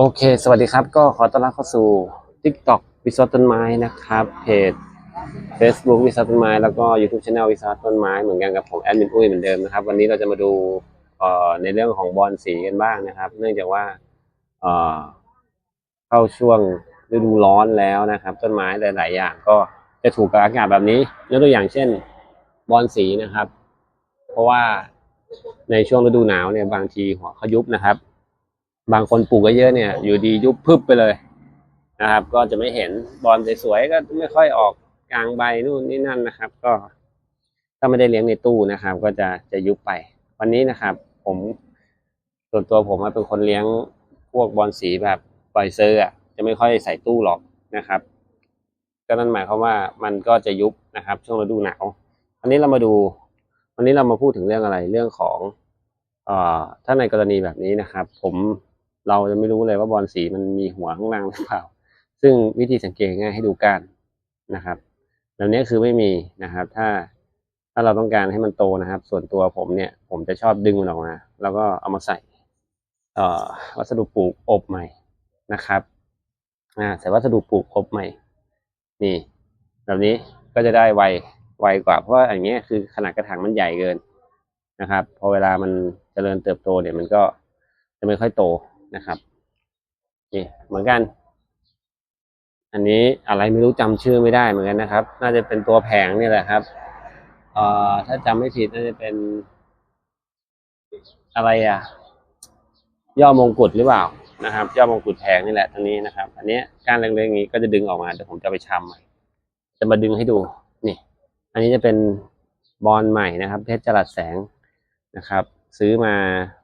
โอเค สวัสดีครับ ก็ขอต้อนรับเข้าสู่ TikTok วิศวต้นไม้นะครับ เพจ Facebook วิศวต้นไม้ แล้วก็ YouTube Channel วิศวต้นไม้เหมือนกันกับผมแอดมินอุ้ยเหมือนเดิมนะครับ วันนี้เราจะมาดูในเรื่องของบอลสีกันบ้างนะครับ เนื่องจากว่าเอ่อเข้าช่วงฤดูร้อนแล้วนะครับ ต้นไม้หลาย ๆ อย่างก็จะถูกกับอากาศแบบนี้ยกตัวอย่างเช่นบอลสีนะครับ เพราะว่าในช่วงฤดูหนาวเนี่ยบางทีหัวเขายุบนะครับ บางคนปลูกเยอะเนี่ย อยู่ดียุบพึบไปเลยนะครับ ก็จะไม่เห็นบอลสวยๆก็ไม่ค่อยออกกลางใบนู่นนี่นั่นนะครับ ก็ถ้าไม่ได้เลี้ยงในตู้นะครับ ก็จะจะยุบไป วันนี้นะครับ ผมส่วนตัวผมเป็นคนเลี้ยงพวกบอลสีแบบปล่อยเซอร์อะจะไม่ค่อยใส่ตู้หรอกนะครับ ก็นั่นหมายความว่ามันก็จะยุบนะครับ ช่วงฤดูหนาววันนี้เรามาดูวันนี้เรามาพูดถึงเรื่องอะไรเรื่องของออถ้าในกรณีแบบนี้นะครับ ผม เราจะไม่รู้เลยว่าบอลสีมันมีหัวข้างล่างหรือเปล่า ซึ่งวิธีสังเกตง่ายให้ดูก้านนะครับแบบนี้คือไม่มีนะครับ ถ้าถ้าเราต้องการให้มันโตนะครับ ส่วนตัวผมเนี่ย ผมจะชอบดึงมันออกมาแล้วก็เอามาใส่เอ่อวัสดุปลูกอบใหม่นะครับอ่าใส่วัสดุปลูกอบใหม่ นี่ แบบนี้ก็จะได้ไวไวกว่าเพราะว่าอย่างเงี้ยคือขนาดกระถางมันใหญ่เกินนะครับ พอเวลามันเจริญเติบโตเนี่ยมันก็จะไม่ค่อยโต นะครับนี่เหมือนกัน อันนี้อะไรไม่รู้จำชื่อไม่ได้เหมือนกันนะครับ น่าจะเป็นตัวแผงนี่แหละครับเอ่อถ้าจำไม่ผิดน่าจะเป็น อะไรอะ ย่อมงกุฎหรือเปล่านะครับ ย่อมงกุฎแผงนี่แหละตรงนี้นะครับ อันนี้ก้านเล็กๆอย่างนี้ก็จะดึงออกมาเดี๋ยวผมจะไปชำจะมาดึงให้ดูนี่ อันนี้จะเป็นบอลใหม่นะครับ เพชรจรัสแสงนะครับ ซื้อมา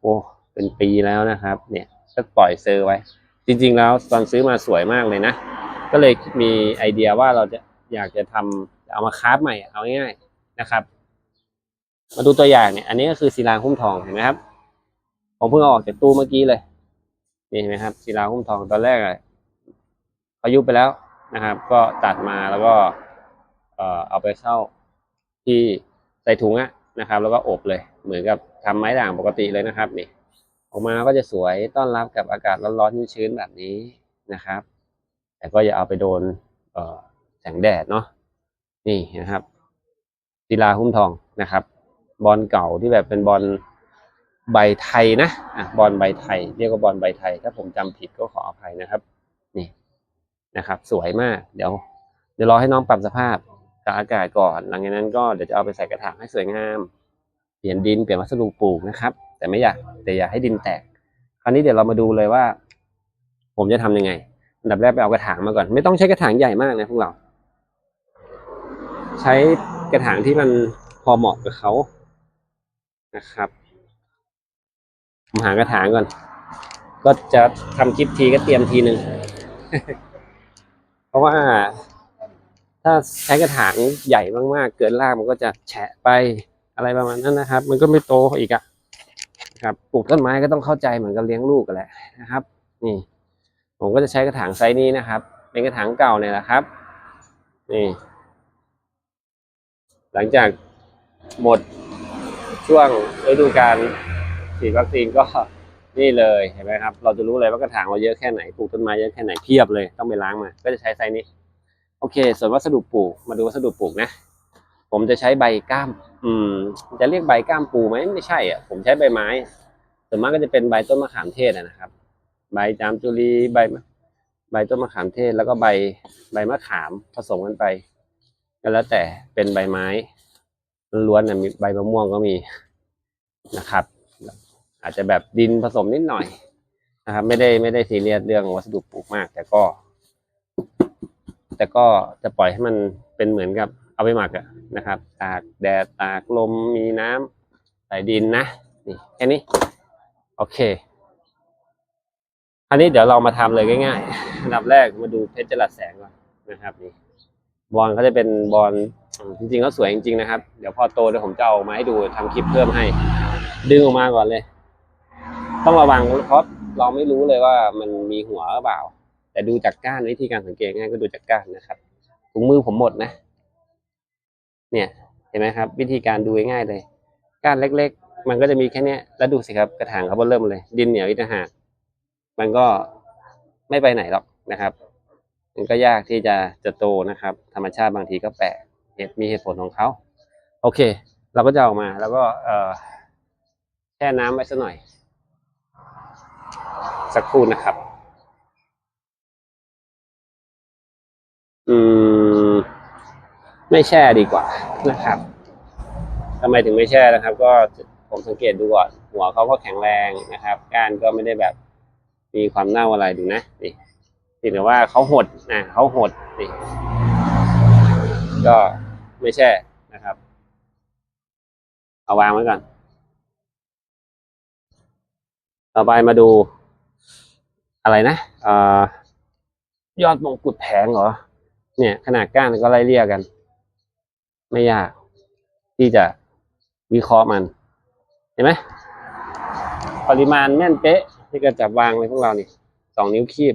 โอ้เป็นปีแล้วนะครับ เนี่ย ก็ปล่อยเซอร์ไว้ จริง ๆ แล้วตอนซื้อมาสวยมากเลยนะ ก็เลยมีไอเดียว่าเราจะอยากจะทำเอามาคราฟใหม่เอาง่ายๆนะครับ มาดูตัวอย่างเนี่ย อันนี้ก็คือศิลาหุ้มทองเห็นไหมครับ ผมเพิ่งเอาออกจากตู้เมื่อกี้เลยนี่เห็นไหมครับศิลาหุ้มทองตอนแรกอะเขายุบไปแล้วนะครับ ก็ตัดมาแล้วก็เอ่อเอาไปเข้าที่ใส่ถุงอะนะครับ แล้วก็อบเลย เหมือนกับทำไม้ด่างปกติเลยนะครับนี่ ออกมาก็จะสวยต้อนรับกับอากาศร้อนๆชื้นๆแบบนี้นะครับ แต่ก็อย่าเอาไปโดนเออแสงแดดเนาะนี่นะครับศิลาหุ้มทองนะครับ บอลเก่าที่แบบเป็นบอลใบไทยนะอะบอลใบไทย เรียกว่าบอลใบไทย ถ้าผมจำผิดก็ขออภัยนะครับ นี่นะครับ สวยมาก เดี๋ยว เดี๋ยวรอให้น้องปรับสภาพกับอากาศก่อน หลังจากนั้นก็เดี๋ยวจะเอาไปใส่กระถางให้สวยงาม เปลี่ยนดินเปลี่ยนวัสดุปลูกนะครับ แต่ไม่อยากแต่อย่าให้ดินแตก คราวนี้เดี๋ยวเรามาดูเลยว่า ผมจะทำยังไง อันดับแรกไปเอากระถางมาก่อน ไม่ต้องใช้กระถางใหญ่มากนะพวกเรา ใช้กระถางที่มันพอเหมาะกับเขานะครับผมหากระถางก่อน ก็จะทำคลิปทีก็เตรียมทีหนึ่งเพราะว่าถ้าใช้กระถางใหญ่มากๆ เกินรากมันก็จะแฉะไปอะไรประมาณนั้นนะครับ มันก็ไม่โตอีกอะนะ ครับปลูกต้นไม้ก็ต้องเข้าใจเหมือนกับเลี้ยงลูกกันแหละนะครับ นี่ ผมก็จะใช้กระถางไซส์นี้นะครับ เป็นกระถางเก่าเนี่ยแหละครับ นี่ หลังจากหมดช่วงฤดูการฉีดวัคซีนก็นี่เลยเห็นไหมครับ เราจะรู้เลยว่ากระถางเราเยอะแค่ไหนปลูกต้นไม้เยอะแค่ไหนเพียบเลยต้องไปล้างมา ก็จะใช้ไซส์นี้ โอเค ส่วนวัสดุปลูกมาดูวัสดุปลูกนะ ผมจะใช้ใบก้าม อืม จะเรียกใบก้ามปูไหมไม่ใช่อะผมใช้ใบไม้ส่วนมากก็จะเป็นใบต้นมะขามเทศนะครับ ใบจามจุลีใบใบต้นมะขามเทศ แล้วก็ใบใบมะขามผสมกันไปก็แล้วแต่เป็นใบไม้ล้วนๆนะมีใบมะม่วงก็มีนะครับ อาจจะแบบดินผสมนิดหน่อยนะครับ ไม่ได้ไม่ได้ซีเรียสเรื่องวัสดุปลูกมาก แต่ก็ แต่ก็จะปล่อยให้มันเป็นเหมือนกับ เอาไปหมักอะนะครับ ตากแดดตากลมมีน้ำใส่ดินนะนี่แค่นี้โอเคอันนี้เดี๋ยวเรามาทำเลยง่ายๆอันดับแรกมาดูเพชรจรัสแสงก่อนนะครับนี่บอลเขาจะเป็นบอลจริงๆเขาสวยจริงๆนะครับ เดี๋ยวพอโตเดี๋ยวผมจะเอามาให้ดูทำคลิปเพิ่มให้ ดึงออกมาก่อนเลย ต้องระวังเพราะเราไม่รู้เลยว่ามันมีหัวหรือเปล่า แต่ดูจากก้านวิธีการสังเกตง่ายก็ดูจากก้านนะครับถุงมือผมหมดนะ เนี่ยเห็นไหมครับ วิธีการดูง่ายเลยก้านเล็ก ๆ มันก็จะมีแค่เนี้ยแล้วดูสิครับกระถางเขาเริ่มเลย ดินเหนียวอีกต่างหากมันก็ไม่ไปไหนหรอกนะครับมันก็ยากที่จะจะโตนะครับ ธรรมชาติบางทีก็แปลกเหตุมีเหตุผลของเขาโอเค เราก็จะออกมาแล้วก็เอ่อแช่น้ำไว้สักหน่อย สักครู่นะครับ อืม ไม่แช่ดีกว่านะครับทำไมถึงไม่แช่นะครับ ก็ผมสังเกตดูก่อนหัวเขาก็แข็งแรงนะครับ ก้านก็ไม่ได้แบบมีความเน่าอะไรดูนะนี่นี่แต่ว่าเขาหดนะเขาหดนี่ก็ไม่แช่นะครับ เอาวางไว้ก่อน ต่อไปมาดู อะไรนะอ่ยอดมงกุฎแผงเหรอ เนี่ย ขนาดก้านก็ไล่เลี่ยกัน ไม่ยาก ที่จะวิเคราะห์มัน เห็นไหมปริมาณแม่นเป๊ะที่ก็จับวางเลยพวกเรานี่สองนิ้วคีบ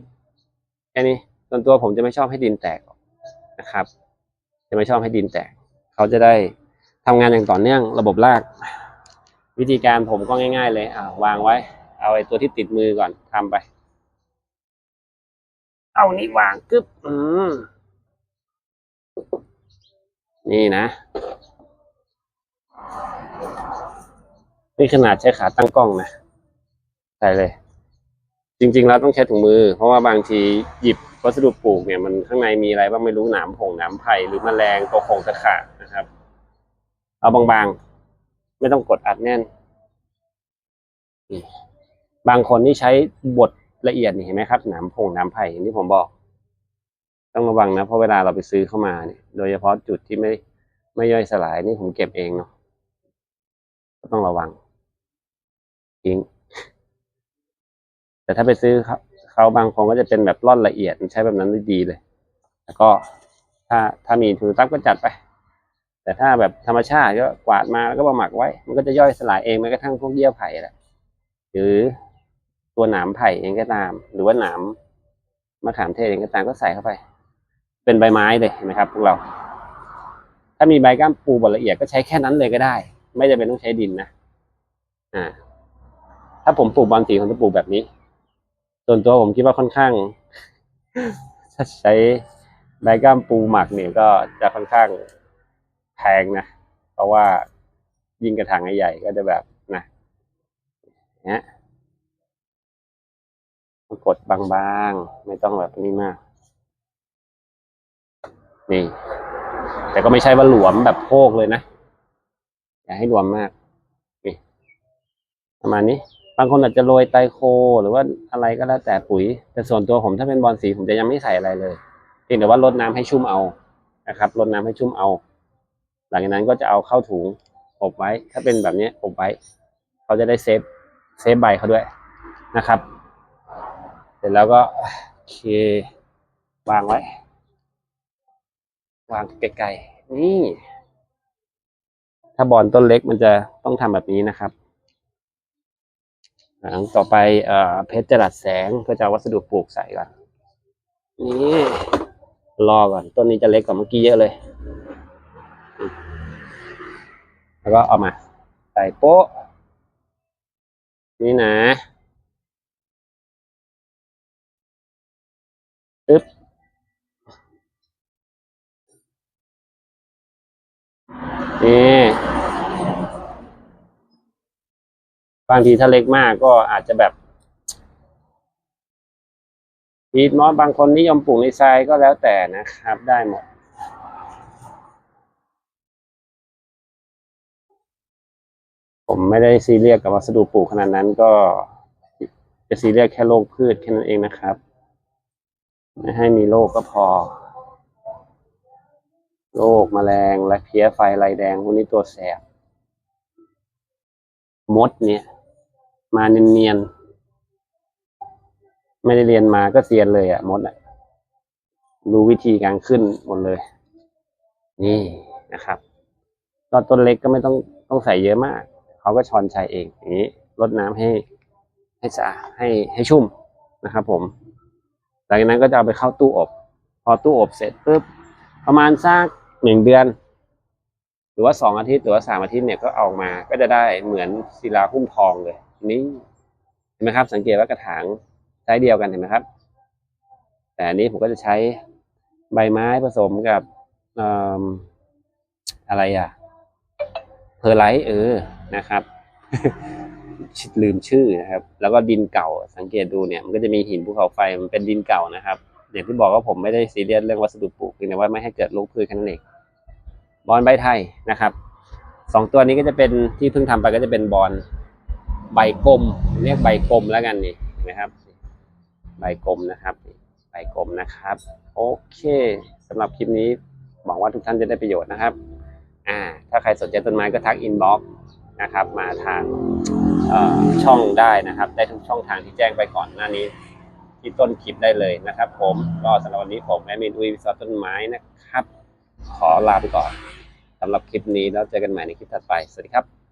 แค่นี้ส่วนตัวผมจะไม่ชอบให้ดินแตกนะครับ จะไม่ชอบให้ดินแตก เขาจะได้ทำงานอย่างต่อเนื่องระบบราก วิธีการผมก็ง่าย ๆ เลยอ่าวางไว้ เอาไอ้ตัวที่ติดมือก่อนทำไป เอานี่วางกึบอืม นี่นะ นี่ขนาดใช้ขาตั้งกล้องนะใส่เลย จริงๆแล้วต้องใช้ถุงมือ เพราะว่าบางทีหยิบวัสดุปลูกเนี่ยมันข้างในมีอะไรบ้างไม่รู้หนามผงหนามไผ่หรือแมลงตัวโคงตะขานะครับ เอาบางๆ ไม่ต้องกดอัดแน่น บางคนที่ใช้บดละเอียดนี่เห็นไหมครับหนามผงหนามไผ่อย่างที่ผมบอก ต้องระวังนะเพราะเวลาเราไปซื้อเข้ามาเนี่ยโดยเฉพาะจุดที่ไม่ไม่ย่อยสลายนี่ผมเก็บเองเนาะก็ต้องระวังทิ้งแต่ถ้าไปซื้อเขาเขาบางคนก็จะเป็นแบบร่อนละเอียดใช้แบบนั้นได้ดีเลย แล้วก็ถ้าถ้ามีทุนทรัพย์ก็จัดไป แต่ถ้าแบบธรรมชาติก็กวาดมาแล้วก็มาหมักไว้ มันก็จะย่อยสลายเองแม้กระทั่งพวกเยื่อไผ่แหละหรือตัวหนามไผ่เองก็ตาม หรือว่าหนามมะขามเทศเองก็ตามก็ใส่เข้าไป เป็นใบไม้เลยเห็นไหมครับพวกเรา ถ้ามีใบก้ามปูบดละเอียดก็ใช้แค่นั้นเลยก็ได้ ไม่จำเป็นต้องใช้ดินนะอ่า ถ้าผมปลูกบอลสีผมจะปลูกแบบนี้ ส่วนตัวผมคิดว่าค่อนข้าง ถ้าใช้ใบก้ามปูหมักเนี่ยก็จะค่อนข้างแพงนะเพราะว่ายิ่งกระถางใหญ่ๆก็จะแบบนะเนี้ยกดบางๆ ไม่ต้องแบบนี้มาก นี่ แต่ก็ไม่ใช่ว่าหลวมแบบโพกเลยนะ อย่าให้หลวมมาก นี่ ประมาณนี้ บางคนอาจจะโรยไตโค หรือว่าอะไรก็แล้วแต่ปุ๋ย แต่ส่วนตัวผมถ้าเป็นบอลสีผมจะยังไม่ใส่อะไรเลยเพียงแต่ว่าลดน้ำให้ชุ่มเอานะครับลดน้ำให้ชุ่มเอา หลังจากนั้นก็จะเอาเข้าถุงอบไว้ ถ้าเป็นแบบนี้อบไว้ เขาจะได้เซฟเซฟใบเขาด้วยนะครับ เสร็จแล้วก็โอเควางไว้ วางไกลๆนี่ ถ้าบอลต้นเล็กมันจะต้องทำแบบนี้นะครับ หลังต่อไปเอ่อเพชรจรัสแสงเพื่อจะวัสดุปลูกใส่ก่อนนี่รอก่อน ต้นนี้จะเล็กกว่าเมื่อกี้เยอะเลย แล้วก็เอามา ใส่โป๊ะ นี่นะอึ๊บ นี่บางทีถ้าเล็กมากก็อาจจะแบบพีทมอสบางคนนิยมปลูกในทรายก็แล้วแต่นะครับ ได้หมด ผมไม่ได้ซีเรียสกับวัสดุปลูกขนาดนั้นก็จะซีเรียสแค่โรคพืชแค่นั้นเองนะครับ ไม่ให้มีโรคก็พอ โรคแมลงและเพี้ยไฟลายแดงพวกนี้ตัวแสบมดเนี่ย มาเนียนๆไม่ได้เรียนมาก็เซียนเลยอะมดอะรู้วิธีการขึ้นหมดเลย นี่นะครับตอนต้นเล็กก็ไม่ต้องต้องใส่เยอะมาก เขาก็ช้อนชัยเองอย่างนี้รดน้ำให้ให้สะอาดให้ให้ชุ่มนะครับ ผม หลังจากนั้นก็จะเอาไปเข้าตู้อบ พอตู้อบเสร็จปุ๊บประมาณสัก หนึ่งเดือน หรือว่าสองอาทิตย์หรือว่าสามอาทิตย์เนี่ยก็เอามาก็จะได้เหมือนศิลาหุ้มทองเลยนี่เห็นไหมครับ สังเกตว่ากระถางไซส์เดียวกันเห็นไหมครับ แต่อันนี้ผมก็จะใช้ใบไม้ผสมกับออะไรอะเพอร์ไลท์เออนะครับลืมชื่อนะครับ แล้วก็ดินเก่าสังเกตดูเนี่ย มันก็จะมีหินภูเขาไฟมันเป็นดินเก่านะครับ อย่างที่บอกว่าผมไม่ได้ซีเรียสเรื่องวัสดุปลูกเพียงแต่ว่าไม่ให้เกิดลูกพืชแค่นั้นเองบอลใบไทยนะครับสองตัวนี้ก็จะเป็นที่เพิ่งทำไปก็จะเป็นบอลใบกลม เรียกใบกลมแล้วกันนี่นะครับ ใบกลมนะครับ ใบกลมนะครับ โอเคสำหรับคลิปนี้หวังว่าทุกท่านจะได้ประโยชน์นะครับ อ่า ถ้าใครสนใจต้นไม้ก็ทักอินบ็อกนะครับ มาทางช่องได้นะครับ ได้ทุกช่องทางที่แจ้งไปก่อนหน้านี้ ที่ต้นคลิปได้เลยนะครับ ผมก็สำหรับวันนี้ผมแอดมินอุ้ยวิศวต้นไม้นะครับ ขอลาไปก่อนสำหรับคลิปนี้แล้วเจอกันใหม่ในคลิปถัดไป สวัสดีครับ